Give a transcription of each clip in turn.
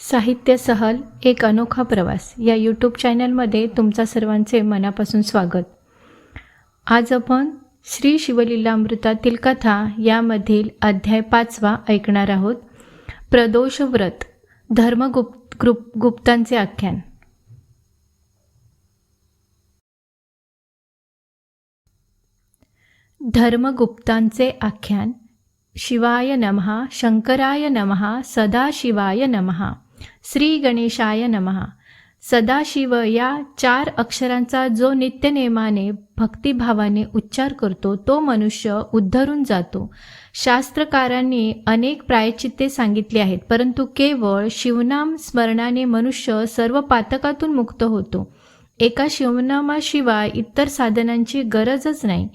साहित्य सहल एक अनोखा प्रवास. या यूट्यूब चॅनलमध्ये तुमचा सर्वांचे मनापासून स्वागत. आज आपण श्री शिवलीलामृतातील कथा यामधील अध्याय पाचवा ऐकणार आहोत. प्रदोष व्रत धर्मगुप्त ग्रुप गुप्तांचे आख्यान. धर्मगुप्तांचे आख्यान शिवाय नमः शंकराय नमः सदाशिवाय नमः श्री गणेशाय नमः. सदाशिव या चार अक्षरांचा जो नित्यनेमाने भक्तिभावाने उच्चार करतो तो मनुष्य उद्धरून जातो. शास्त्रकारांनी अनेक प्रायचित्ते सांगितली आहेत परंतु केवळ शिवनाम स्मरणाने मनुष्य सर्व पातकातून मुक्त होतो. एका शिवनामाशिवाय इतर साधनांची गरजच नाही.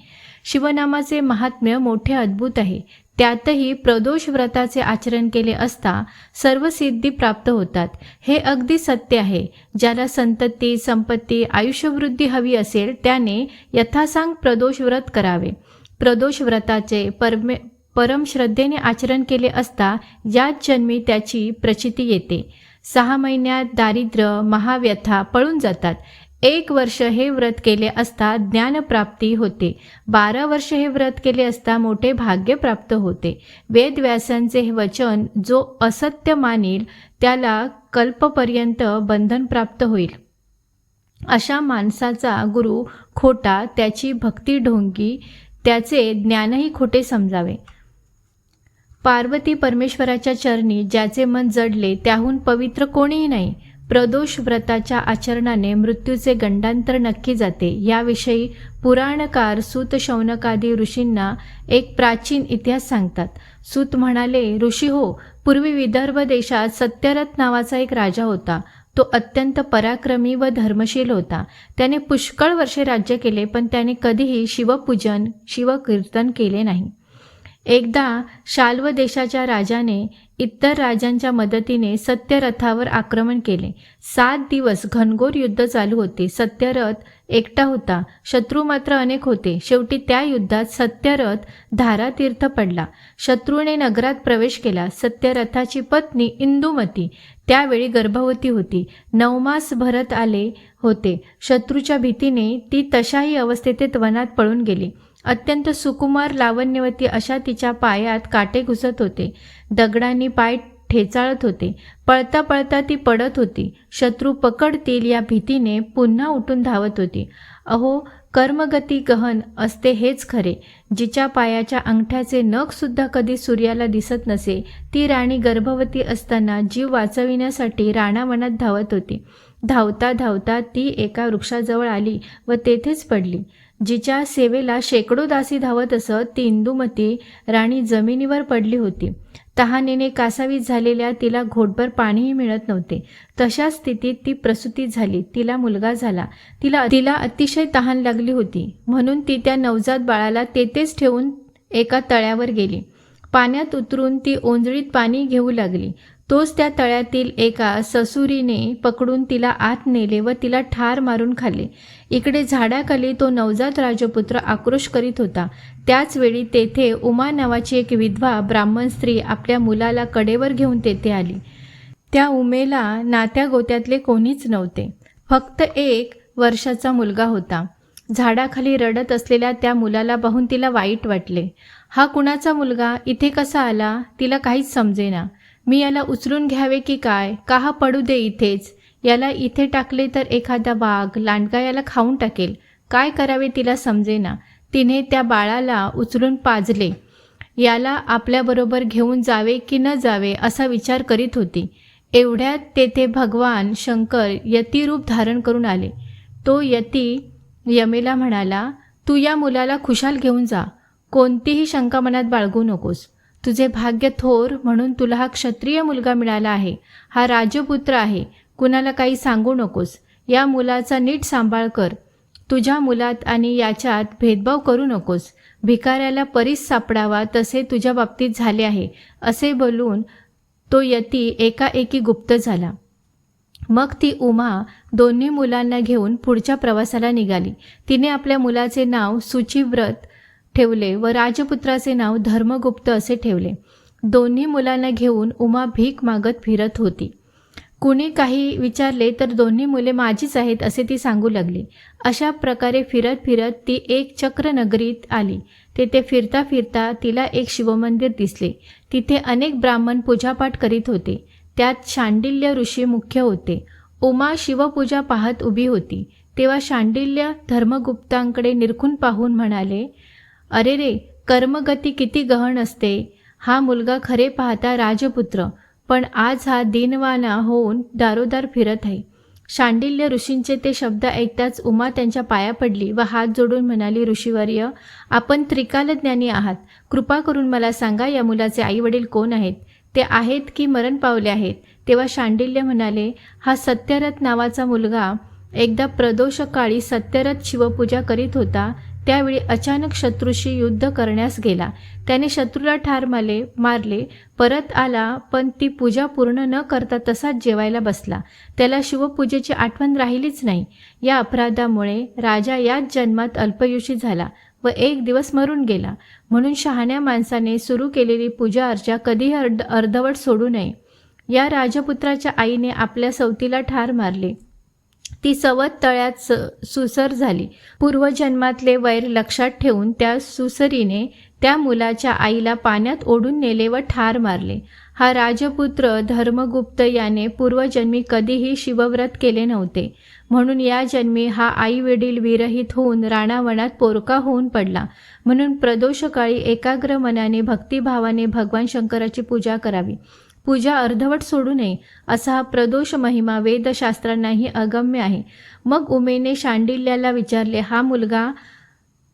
शिवनामाचे महात्म्य मोठे अद्भुत आहे. त्यातही प्रदोष व्रताचे आचरण केले असता सर्व सिद्धी प्राप्त होतात. हे अगदी सत्य आहे. ज्याला संतती संपत्ती आयुष्यवृद्धी हवी असेल त्याने यथासांग प्रदोष व्रत करावे. प्रदोष व्रताचे परमे परमश्रद्धेने आचरण केले असता याच जन्मी त्याची प्रचिती येते. सहा महिन्यात दारिद्र्य महाव्यथा पळून जातात. एक वर्ष हे व्रत केले असता ज्ञानप्राप्ती होते. बारा वर्ष हे व्रत केले असता मोठे भाग्य प्राप्त होते. वेदव्यासांचे हे वचन जो असत्य मानील त्याला कल्पपर्यंत बंधन प्राप्त होईल. अशा माणसाचा गुरु खोटा त्याची भक्ती ढोंगी त्याचे ज्ञानही खोटे समजावे. पार्वती परमेश्वराच्या चरणी ज्याचे मन जडले त्याहून पवित्र कोणीही नाही. प्रदोष व्रताच्या आचरणाने मृत्यूचे गंडांतर नक्की जाते. याविषयी पुराणकार सूत शौनकादी ऋषींना एक प्राचीन इतिहास सांगतात. सूत म्हणाले ऋषी हो पूर्वी विदर्भ देशात सत्यरथ नावाचा एक राजा होता. तो अत्यंत पराक्रमी व धर्मशील होता. त्याने पुष्कळ वर्षे राज्य केले पण त्याने कधीही शिवपूजन शिवकीर्तन केले नाही. एकदा शाल्व देशाच्या राजाने इतर राजांच्या मदतीने सत्यरथावर आक्रमण केले. सात दिवस घनघोर युद्ध चालू होते. सत्यरथ एकटा होता. शत्रू मात्र अनेक होते. शेवटी त्या युद्धात सत्यरथ धारातीर्थ पडला. शत्रूने नगरात प्रवेश केला. सत्यरथाची पत्नी इंदुमती त्यावेळी गर्भवती होती. नवमास भरत आले होते. शत्रूच्या भीतीने ती तशाही अवस्थेत वनात पळून गेली. अत्यंत सुकुमार लावण्यवती अशा तिच्या पायात काटे घुसत होते. दगडांनी पाय ठेचाळत होते. पळता पळता ती पडत होती. शत्रू पकडतील या भीतीने पुन्हा उठून धावत होती. अहो कर्मगती गहन असते हेच खरे. जिच्या पायाच्या अंगठ्याचे नखसुद्धा कधी सूर्याला दिसत नसे ती राणी गर्भवती असताना जीव वाचविण्यासाठी राणावनात धावत होती. धावता धावता ती एका वृक्षाजवळ आली व तेथेच पडली. जिच्या सेवेला शेकडो दासी धावत असत ती इंदुमती राणी जमिनीवर पडली होती. तहानेने कासावीस झालेल्या तिला घोटभर पाणीही मिळत नव्हते. तशा स्थितीत ती प्रसूती झाली. तिला मुलगा झाला. तिला तिला अतिशय तहान लागली होती. म्हणून ती त्या नवजात बाळाला तेथेच ठेवून एका तळ्यावर गेली. पाण्यात उतरून ती ओंजळीत पाणी घेऊ लागली. तोच त्या तळ्यातील एका ससुरीने पकडून तिला आत नेले व तिला ठार मारून खाल्ले. इकडे झाडाखाली तो नवजात राजपुत्र आक्रोश करीत होता. त्याचवेळी तेथे उमा नावाची एक विधवा ब्राह्मण स्त्री आपल्या मुलाला कडेवर घेऊन तेथे आली. त्या उमेला नात्या गोत्यातले कोणीच नव्हते. फक्त एक वर्षाचा मुलगा होता. झाडाखाली रडत असलेल्या त्या मुलाला पाहून तिला वाईट वाटले. हा कुणाचा मुलगा? इथे कसा आला? तिला काहीच समजेना. मी याला उचलून घ्यावे की काय? का हा पडू दे इथेच? याला इथे टाकले तर एखादा वाघ लांडगा याला खाऊन टाकेल. काय करावे तिला समजेना. तिने त्या बाळाला उचलून पाजले. याला आपल्याबरोबर घेऊन जावे की न जावे असा विचार करीत होती. एवढ्यात तेथे भगवान शंकर यतिरूप धारण करून आले. तो यती यमेला म्हणाला तू या मुलाला खुशाल घेऊन जा. कोणतीही शंका मनात बाळगू नकोस. तुझे भाग्य थोर म्हणून तुला हा क्षत्रिय मुलगा मिळाला आहे. हा राजपुत्र आहे. कुणाला काही सांगू नकोस. या मुलाचा नीट सांभाळ कर. तुझ्या मुलात आणि याच्यात भेदभाव करू नकोस. भिकाऱ्याला परीस सापडावा तसे तुझ्या बाबतीत झाले आहे असे बोलून तो यती एकाएकी गुप्त झाला. मग ती उमा दोन्ही मुलांना घेऊन पुढच्या प्रवासाला निघाली. तिने आपल्या मुलाचे नाव सुचिव्रत ठेवले व राजपुत्राचे नाव धर्मगुप्त असे ठेवले. दोन्ही मुलांना घेऊन उमा भीक मागत फिरत होती. कुणी काही विचारले तर दोन्ही मुले माझीच आहेत असे ती सांगू लागली. अशा प्रकारे फिरत फिरत ती एक चक्रनगरीत आली. तेथे फिरता फिरता तिला एक शिवमंदिर दिसले. तिथे अनेक ब्राह्मण पूजापाठ करीत होते. त्यात शांडिल्य ऋषी मुख्य होते. उमा शिवपूजा पाहत उभी होती. तेव्हा शांडिल्य धर्मगुप्तांकडे निरखून पाहून म्हणाले अरे रे कर्मगती किती गहन असते. हा मुलगा खरे पाहता राजपुत्र पण आज हा दिनवाना होऊन दारोदार फिरत आहे. शांडिल्य ऋषींचे ते शब्द ऐकताच उमा त्यांच्या पाया पडली व हात जोडून म्हणाली ऋषीवर्य आपण त्रिकालज्ञानी आहात. कृपा करून मला सांगा या मुलाचे आई वडील कोण आहेत? ते आहेत की मरण पावले आहेत? तेव्हा शांडिल्य म्हणाले हा सत्यरथ नावाचा मुलगा एकदा प्रदोषकाळी सत्यरथ शिवपूजा करीत होता. त्यावेळी अचानक शत्रूशी युद्ध करण्यास गेला. त्याने शत्रूला ठार मारले मारले परत आला पण ती पूजा पूर्ण न करता तसाच जेवायला बसला. त्याला शिवपूजेची आठवण राहिलीच नाही. या अपराधामुळे राजा याच जन्मात अल्पयुषी झाला व एक दिवस मरून गेला. म्हणून शहाण्या माणसाने सुरू केलेली पूजा अर्चा कधीही अर्ध अर्धवट सोडू नये. या राजपुत्राच्या आईने आपल्या सवतीला ठार मारले. ती सवत तळ्यात स सुसर झाली. पूर्वजन्मातले वैर लक्षात ठेवून त्या सुसरीने त्या मुलाच्या आईला पाण्यात ओढून नेले व ठार मारले. हा राजपुत्र धर्मगुप्त याने पूर्वजन्मी कधीही शिवव्रत केले नव्हते. म्हणून या जन्मी हा आई वडील विरहित होऊन राणावनात पोरका होऊन पडला. म्हणून प्रदोषकाळी एकाग्र मनाने भक्तिभावाने भगवान शंकराची पूजा करावी. पूजा अर्धवट सोडू नये असा हा प्रदोष महिमा वेदशास्त्रांनाही अगम्य आहे. मग उमेने शांडिल्याला विचारले हा मुलगा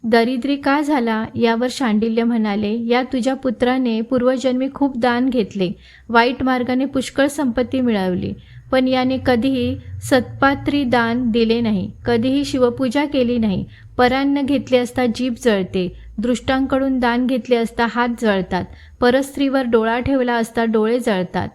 दरिद्री का झाला? यावर शांडिल्य म्हणाले या तुझ्या पुत्राने पूर्वजन्मी खूप दान घेतले. वाईट मार्गाने पुष्कळ संपत्ती मिळवली पण याने कधीही सत्पात्री दान दिले नाही. कधीही शिवपूजा केली नाही. परान्न घेतले असता जीभ जळते. दृष्टांकडून दान घेतले असता हात जळतात. परस्त्रीवर डोळा ठेवला असता डोळे जळतात.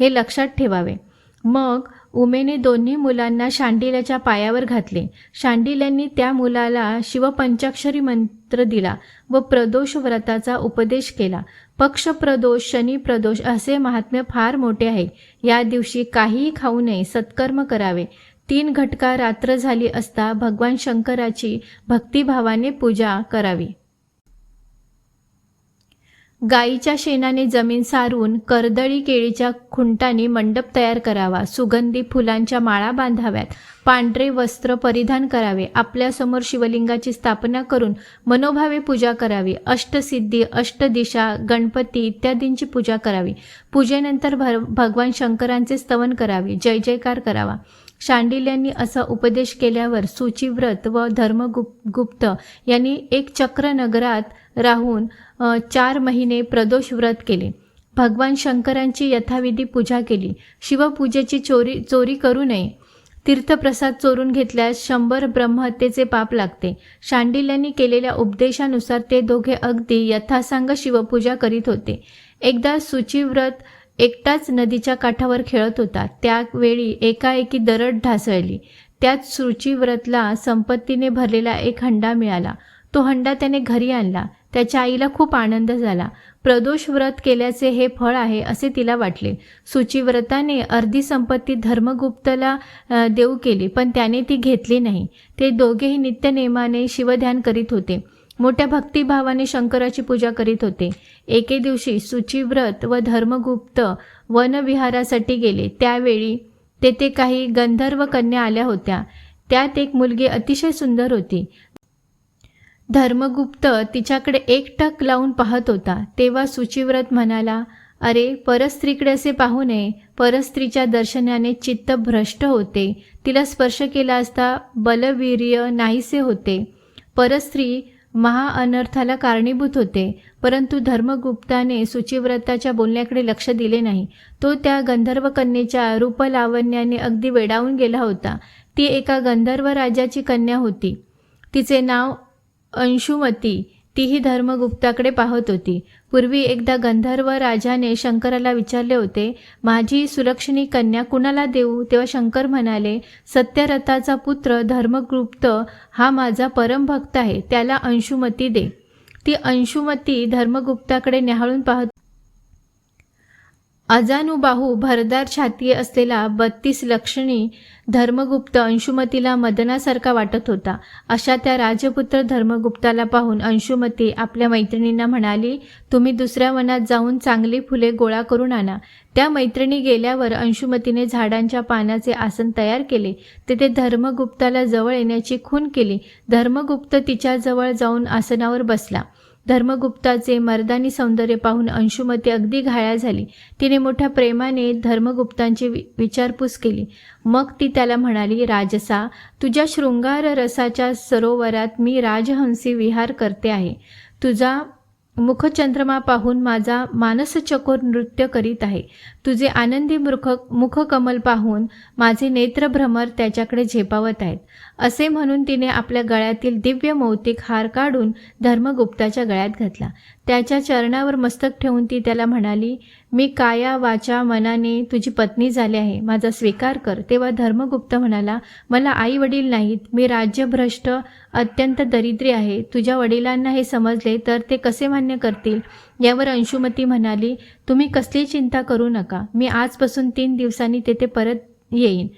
हे लक्षात ठेवावे. मग उमेने दोन्ही मुलांना शांडिल्याच्या पायावर घातले. शांडिल्यांनी त्या मुलाला शिवपंचाक्षरी मंत्र दिला व प्रदोष व्रताचा उपदेश केला. पक्ष प्रदोष शनी प्रदोष असे महात्म्य फार मोठे आहे. या दिवशी काहीही खाऊ नये सत्कर्म करावे. तीन घटका रात्र झाली असता भगवान शंकराची भक्तिभावाने पूजा करावी. गाईच्या शेणाने जमीन सारून कर्दळी केळीच्या खुंटाने मंडप तयार करावा. सुगंधी फुलांच्या माळा बांधाव्यात. पांढरे वस्त्र परिधान करावे. आपल्यासमोर शिवलिंगाची स्थापना करून मनोभावे पूजा करावी. अष्टसिद्धी अष्टदिशा गणपती इत्यादींची पूजा करावी. पूजेनंतर भर भगवान शंकरांचे स्तवन करावे. जय जयकार करावा. शांडिल्यांनी असा उपदेश केल्यावर सूचीव्रत व धर्मगुप गुप्त यांनी एक चक्र नगरात राहून चार महिने प्रदोष व्रत केले. भगवान शंकरांची यथाविधी पूजा केली. शिवपूजेची चोरी चोरी करू नये. तीर्थप्रसाद चोरून घेतल्यास शंभर ब्रह्महत्येचे पाप लागते. शांडिल्यांनी केलेल्या उपदेशानुसार ते दोघे अगदी यथासांग शिवपूजा करीत होते. एकदा सुचिव्रत एकटाच नदीच्या काठावर खेळत होता. त्यावेळी एकाएकी दरड ढासळली. त्यात सुचिव्रतला संपत्तीने भरलेला एक हंडा मिळाला. तो हंडा त्याने घरी आणला. त्याच्या आईला खूप आनंद झाला. प्रदोष व्रत केल्याचे हे फळ आहे असे तिला वाटले. सुचिव्रताने अर्धी संपत्ती धर्मगुप्तला देऊ केली पण त्याने ती घेतली नाही. ते दोघेही नित्यनेमाने शिवध्यान करीत होते. मोठ्या भक्तिभावाने शंकराची पूजा करीत होते. एके दिवशी सुचिव्रत व धर्मगुप्त वनविहारासाठी गेले. त्यावेळी तेथे काही गंधर्व कन्या आल्या होत्या. त्यात एक मुलगी अतिशय सुंदर होती. धर्मगुप्त तिच्याकडे एक टक लावून पाहत होता. तेव्हा सुचिव्रत म्हणाला अरे परस्त्रीकडे असे पाहू नये. परस्त्रीच्या दर्शनाने चित्त भ्रष्ट होते. तिला स्पर्श केला असता बलवीर्य नाहीसे होते. परस्त्री महाअनर्थाला कारणीभूत होते. परंतु धर्मगुप्ताने सुचिव्रताच्या बोलण्याकडे लक्ष दिले नाही. तो त्या गंधर्व कन्येच्या रूपलावण्याने अगदी वेडावून गेला होता. ती एका गंधर्व राजाची कन्या होती. तिचे नाव अंशुमती तीही धर्मगुप्ताकडे पाहत होती. पूर्वी एकदा गंधर्व राजाने शंकराला विचारले होते माझी सुलक्षणी कन्या कुणाला देऊ? तेव्हा शंकर म्हणाले सत्यरथाचा पुत्र धर्मगुप्त हा माझा परमभक्त आहे त्याला अंशुमती दे. ती अंशुमती धर्मगुप्ताकडे न्याहाळून पाहत अजानुबाहू भरदार छाती असलेला बत्तीस लक्षणी धर्मगुप्त अंशुमतीला मदनासारखा वाटत होता. अशा त्या राजपुत्र धर्मगुप्ताला पाहून अंशुमती आपल्या मैत्रिणींना म्हणाली तुम्ही दुसऱ्या वनात जाऊन चांगली फुले गोळा करून आणा. त्या मैत्रिणी गेल्यावर अंशुमतीने झाडांच्या पानाचे आसन तयार केले. तेथे धर्मगुप्ताला जवळ येण्याची खून केली. धर्मगुप्त तिच्याजवळ जाऊन आसनावर बसला. धर्मगुप्ताचे मर्दानी सौंदर्य पाहून अंशुमती अगदी घाया झाली. तिने मोठ्या प्रेमाने धर्मगुप्तांची वि विचारपूस केली. मग ती त्याला म्हणाली राजसा तुझ्या शृंगार रसाच्या सरोवरात मी राजहंसी विहार करते आहे. तुझा मुखचंद्रमा पाहून माझा मानसचकोर नृत्य करीत आहे. तुझे आनंदी मुख मुखकमल पाहून माझे नेत्रभ्रमर त्याच्याकडे झेपावत आहेत. असे म्हणून तिने आपल्या गळ्यातील दिव्य मौतिक हार काढून धर्मगुप्ताच्या गळ्यात घातला. त्याच्या चरणावर मस्तक ठेवून ती त्याला म्हणाली मी काया वाचा मनाने तुझी पत्नी झाली आहे. माझा स्वीकार कर. तेव्हा धर्मगुप्त म्हणाला मला आई वडील नाहीत. मी राज्यभ्रष्ट अत्यंत दरिद्री आहे. तुझ्या वडिलांना हे समजले तर ते कसे मान्य करतील? यावर अंशुमती म्हणाली तुम्ही कसली चिंता करू नका. मी आजपासून तीन दिवसांनी तेथे परत येईन.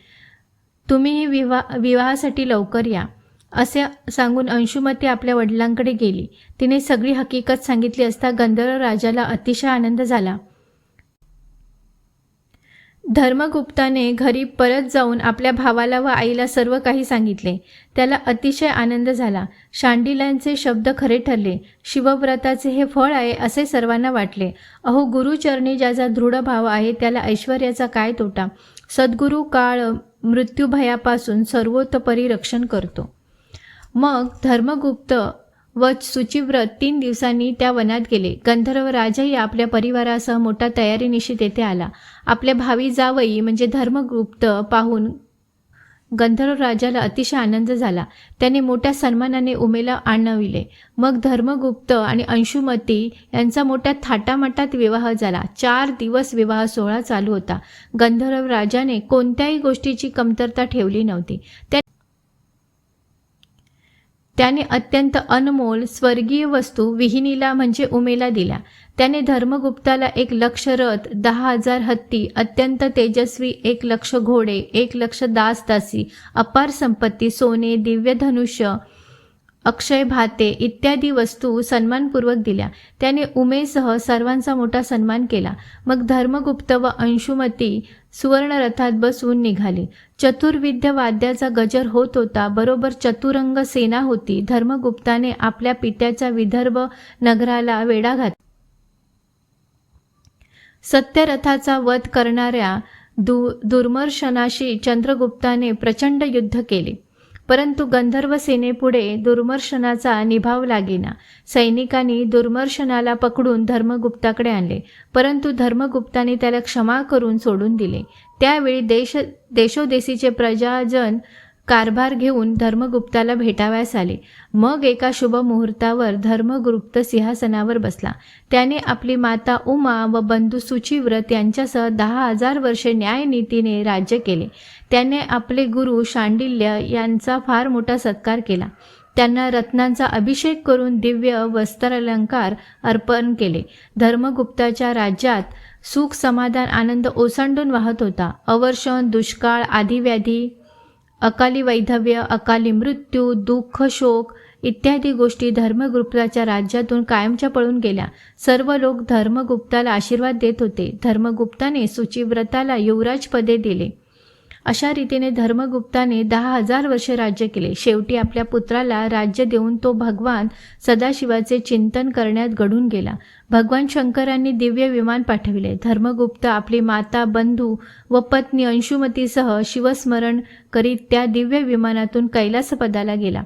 तुम्ही विवाह विवाहासाठी लवकर या असे सांगून अंशुमती आपल्या वडिलांकडे गेली. तिने सगळी हकीकत सांगितली असता गंधर्व राजाला अतिशय आनंद झाला. धर्मगुप्ताने घरी परत जाऊन आपल्या भावाला व आईला सर्व काही सांगितले. त्याला अतिशय आनंद झाला. शांडिलांचे शब्द खरे ठरले. शिवव्रताचे हे फळ आहे असे सर्वांना वाटले. अहो गुरुचरणी ज्याचा दृढ भाव आहे त्याला ऐश्वर्याचा काय तोटा? सद्गुरू काळ मृत्यूभयापासून सर्वोतपरी रक्षण करतो. मग धर्मगुप्त व सुचिव्रत तीन दिवसांनी त्या वनात गेले. गंधर्व राजाही आपल्या परिवारासह मोठा तयारीनिशी तेथे आला. आपल्या भावी जावई म्हणजे धर्मगुप्त पाहून गंधर्व राजाला अतिशय आनंद झाला. त्याने मोठ्या सन्मानाने उमेला आणविले. मग धर्मगुप्त आणि अंशुमती यांचा मोठ्या थाटामाटात विवाह झाला. चार दिवस विवाह सोहळा चालू होता. गंधर्व राजाने कोणत्याही गोष्टीची कमतरता ठेवली नव्हती. त्या त्याने अत्यंत अनमोल स्वर्गीय वस्तू विहिनीला म्हणजे उमेला दिल्या. त्याने धर्मगुप्ताला एक लक्ष रथ दहा हजार हत्ती अत्यंत तेजस्वी एक लक्ष घोडे एक लक्ष दास दासी अपार संपत्ती सोने दिव्य धनुष्य अक्षय भाते इत्यादी वस्तू सन्मानपूर्वक दिल्या. त्याने उमेसह सर्वांचा मोठा सन्मान केला. मग धर्मगुप्त व अंशुमती सुवर्णरथात बसवून निघाले. चतुर्विद्य वाद्याचा गजर होत होता. बरोबर चतुरंग सेना होती. धर्मगुप्ताने आपल्या पित्याच्या विदर्भ नगराला वेढा घात सत्यरथाचा वध करणाऱ्या दु दुर्मर्शनाशी चंद्रगुप्ताने प्रचंड युद्ध केले. परंतु गंधर्व सेनेपुढे दुर्मर्शनाचा निभाव लागेना. सैनिकांनी दुर्मर्शनाला पकडून धर्मगुप्ताकडे आणले. परंतु धर्मगुप्ताने त्याला क्षमा करून सोडून दिले. त्यावेळी देश देशोदेशीचे प्रजाजन कारभार घेऊन धर्मगुप्ताला भेटावयास आले. मग एका शुभ मुहूर्तावर धर्मगुप्त सिंहासनावर बसला. त्याने आपली माता उमा व बंधू सुचिव्रत यांच्यासह दहा हजार वर्षे न्यायनीतीने राज्य केले. त्याने आपले गुरु शांडिल्य यांचा फार मोठा सत्कार केला. त्यांना रत्नांचा अभिषेक करून दिव्य वस्त्रालंकार अर्पण केले. धर्मगुप्ताच्या राज्यात सुख समाधान आनंद ओसंडून वाहत होता. अवर्षण दुष्काळ आदिव्याधी अकाली वैधव्य अकाली मृत्यू दुःख शोक इत्यादी गोष्टी धर्मगुप्ताच्या राज्यातून कायमच्या पळून गेल्या. सर्व लोक धर्मगुप्ताला आशीर्वाद देत होते. धर्मगुप्ताने सुचिव्रताला युवराज पदे दिले. अशा रीतीने धर्मगुप्ताने दहा हजार वर्षे राज्य केले. शेवटी आपल्या पुत्राला राज्य देऊन तो भगवान सदाशिवाचे चिंतन करण्यात घडून गेला. भगवान शंकरांनी दिव्य विमान पाठविले. धर्मगुप्त आपली माता बंधू व पत्नी अंशुमतीसह शिवस्मरण करीत त्या दिव्य विमानातून कैलासपदाला गेला.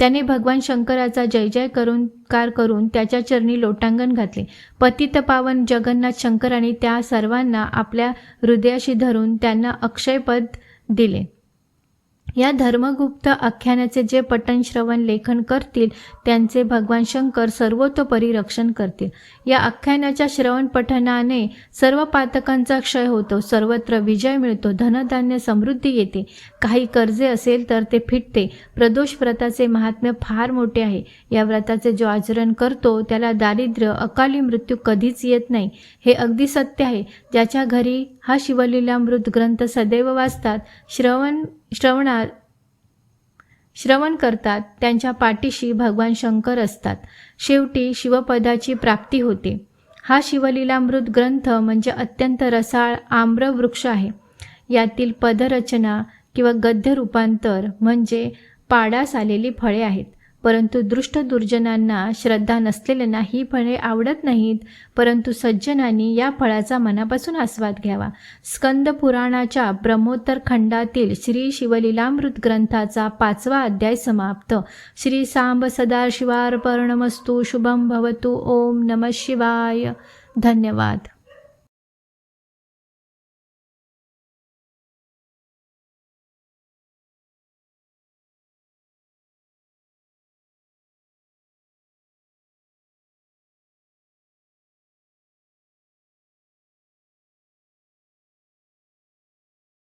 त्याने भगवान शंकराचा जय जय करून कार करून त्याच्या चरणी लोटांगण घातले. पतित पावन जगन्नाथ शंकराने त्या सर्वांना आपल्या हृदयाशी धरून त्यांना अक्षयपद दिले. या धर्मगुप्त आख्यानाचे जे पठण श्रवण लेखन करतील त्यांचे भगवान शंकर सर्वतोपरी रक्षण करतील. या आख्यानाच्या श्रवण पठणाने सर्व पातकांचा क्षय होतो सर्वत्र विजय मिळतो धनधान्य समृद्धी येते. काही कर्जे असेल तर ते फिटते. प्रदोष व्रताचे महात्म्य फार मोठे आहे. या व्रताचे जो आचरण करतो त्याला दारिद्र्य अकाली मृत्यू कधीच येत नाही. हे अगदी सत्य आहे. ज्याच्या घरी हा शिवलीलामृत ग्रंथ सदैव वाचतात श्रवण श्रवणात श्रवण करतात त्यांच्या पाठीशी भगवान शंकर असतात. शेवटी शिवपदाची प्राप्ती होते. हा शिवलीलामृत ग्रंथ म्हणजे अत्यंत रसाळ आम्र वृक्ष आहे. यातील पदरचना किंवा गद्य रूपांतर म्हणजे पाडास आलेली फळे आहेत. परंतु दृष्ट दुर्जनांना श्रद्धा नसलेल्यांना ही फळे आवडत नाहीत. परंतु सज्जनांनी या फळाचा मनापासून आस्वाद घ्यावा. स्कंद पुराणाच्या ब्रह्मोत्तर खंडातील श्री शिवलीलामृत ग्रंथाचा पाचवा अध्याय समाप्त. श्री सांब सदाशिवार्पणमस्तू शुभम भवतु ओम नम शिवाय. धन्यवाद.